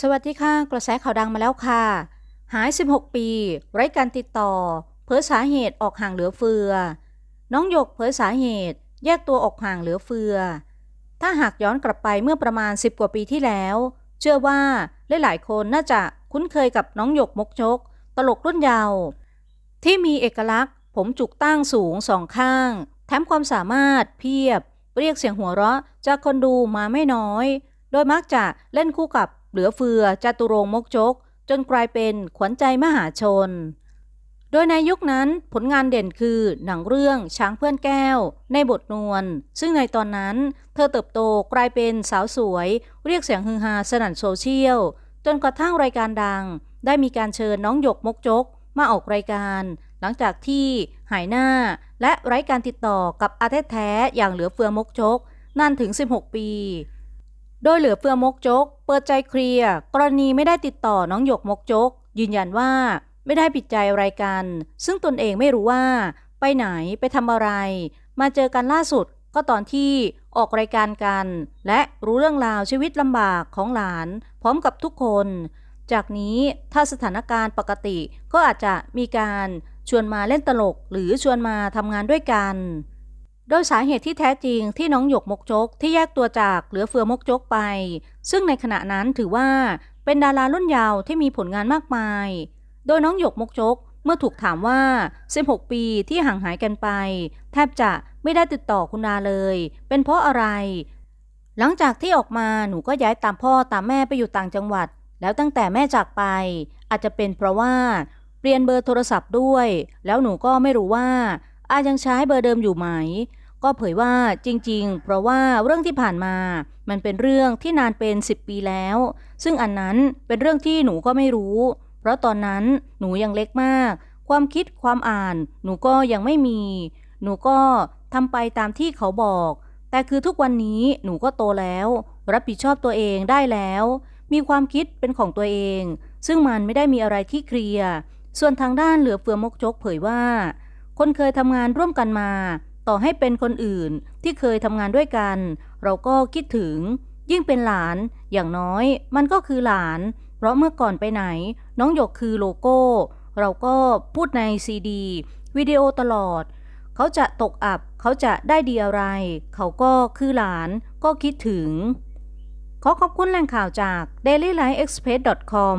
สวัสดีค่ะ กระแสข่าวดังมาแล้วค่ะ หาย 16 ปี ไร้การติดต่อ เผยสาเหตุออกห่างเหลือเฟือ น้องหยกเผยสาเหตุ แยกตัวออกห่างเหลือเฟือ ถ้าหากย้อนกลับไปเมื่อประมาณ 10 กว่าปีที่แล้ว เชื่อว่าหลายๆคนน่าจะคุ้นเคยกับน้องหยกมกชก ตลกรุ่นเยาว์ที่มีเอกลักษณ์ ผมจุกตั้งสูงสองข้าง แถมความสามารถเพียบ เรียกเสียงหัวเราะจากคนดูมาไม่น้อย โดยมักจะเล่นคู่กับ เหลือเฟือจตุรงมกจก จนกลายเป็นขวัญใจมหาชน โดยในยุคนั้นผลงานเด่นคือหนังเรื่องช้างเพื่อนแก้ว ในบทนวลซึ่งในตอนนั้นเธอเติบโตกลายเป็นสาวสวย เรียกเสียงฮือฮาสนั่นโซเชียล จนกระทั่งรายการดัง ได้มีการเชิญน้องหยกมกจก มาออกรายการ หลังจากที่หายหน้า และไร้การติดต่อกับอาเทศแท้อย่างเหลือเฟือมกจกนานถึง 16 ปี โดยเหลือเฟือมกจก เปิดใจเคลียร์กรณีไม่ได้ติดต่อน้องหยกมกจก ยืนยันว่าไม่ได้ปิดใจอะไรกัน ซึ่งตนเองไม่รู้ว่า ไปไหนไปทำอะไร มาเจอกันล่าสุดก็ตอนที่ออกรายการกัน และรู้เรื่องราวชีวิตลำบากของหลาน พร้อมกับทุกคน จากนี้ถ้าสถานการณ์ปกติก็อาจจะมีการชวนมาเล่นตลก หรือชวนมาทำงานด้วยกัน โดยสาเหตุที่แท้จริงที่น้องหยกมกจกที่แยกตัวจากเหลือเฟือมกจกไป ซึ่งในขณะนั้นถือว่าเป็นดารารุ่นยาวที่มีผลงานมากมาย โดยน้องหยกมกจกเมื่อถูกถามว่า 16 ปีที่ห่างหายกันไป แทบจะไม่ได้ติดต่อคุณดาเลย เป็นเพราะอะไร หลังจากที่ออกมาหนูก็ย้ายตามพ่อตามแม่ไปอยู่ต่างจังหวัด แล้วตั้งแต่แม่จากไป อาจจะเป็นเพราะว่าเปลี่ยนเบอร์โทรศัพท์ด้วย แล้วหนูก็ไม่รู้ว่า อายังใช้เบอร์เดิมอยู่ไหม ก็เผยว่าจริงๆ เพราะว่าเรื่องที่ผ่านมา มันเป็นเรื่องที่นานเป็น 10 ปีแล้ว ซึ่งอันนั้นเป็นเรื่องที่หนูก็ไม่รู้ เพราะตอนนั้นหนูยังเล็กมาก ความคิดความอ่าน หนูก็ยังไม่มี หนูก็ทำไปตามที่เขาบอก แต่คือทุกวันนี้หนูก็โตแล้ว รับผิดชอบตัวเองได้แล้ว มีความคิดเป็นของตัวเอง ซึ่งมันไม่ได้มีอะไรที่เคลียร์ ส่วนทางด้านเหลือเฟือมกจกเผยว่า คนเคยทำงานร่วมกันมา ต่อให้เป็นคนอื่นที่เคยทำงานด้วยกัน เราก็คิดถึง ยิ่งเป็นหลาน อย่างน้อย มันก็คือหลาน เพราะเมื่อก่อนไปไหน น้องหยกคือโลโก้ เราก็พูดในซีดีวิดีโอตลอด เขาจะตกอับ เขาจะได้ดีอะไร เขาก็คือหลาน ก็คิดถึง ขอขอบคุณแหล่งข่าวจาก dailylineexpress.com